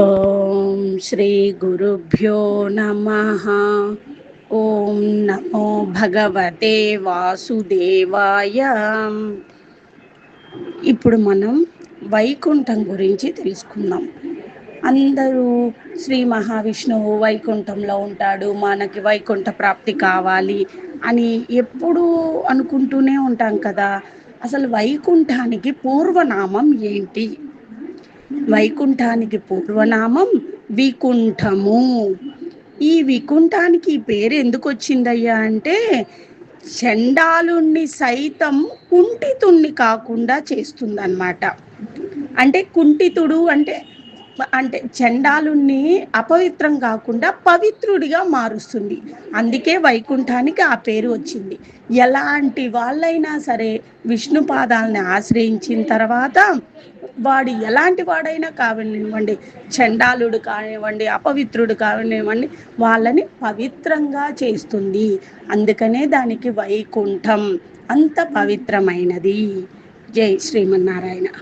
ఓం శ్రీ గురుభ్యో నమ. ఓం నమో భగవతే వాసుదేవాయ. ఇప్పుడు మనం వైకుంఠం గురించి తెలుసుకుందాం. అందరూ శ్రీ మహావిష్ణువు వైకుంఠంలో ఉంటాడు మనకి వైకుంఠ ప్రాప్తి కావాలి అని ఎప్పుడూ అనుకుంటూనే ఉంటాం కదా. అసలు వైకుంఠానికి పూర్వనామం ఏంటి? వైకుంఠానికి పూర్వనామం వికుంఠము. ఈ వికుంఠానికి ఈ పేరు ఎందుకు వచ్చిందయ్యా అంటే చండాలుణ్ణి సైతం కుంటితుణ్ణి కాకుండా చేస్తుందన్నమాట. అంటే కుంటితుడు అంటే అంటే చండాలుణ్ణి అపవిత్రం కాకుండా పవిత్రుడిగా మారుస్తుంది. అందుకే వైకుంఠానికి ఆ పేరు వచ్చింది. ఎలాంటి వాళ్ళైనా సరే విష్ణు పాదాలని ఆశ్రయించిన తర్వాత వాడు ఎలాంటి వాడైనా కావనివ్వండి చండాలుడు కానివ్వండి అపవిత్రుడు కానివ్వండి వాళ్ళని పవిత్రంగా చేస్తుంది. అందుకనే దానికి వైకుంఠం అంత పవిత్రమైనది. జై శ్రీమన్నారాయణ.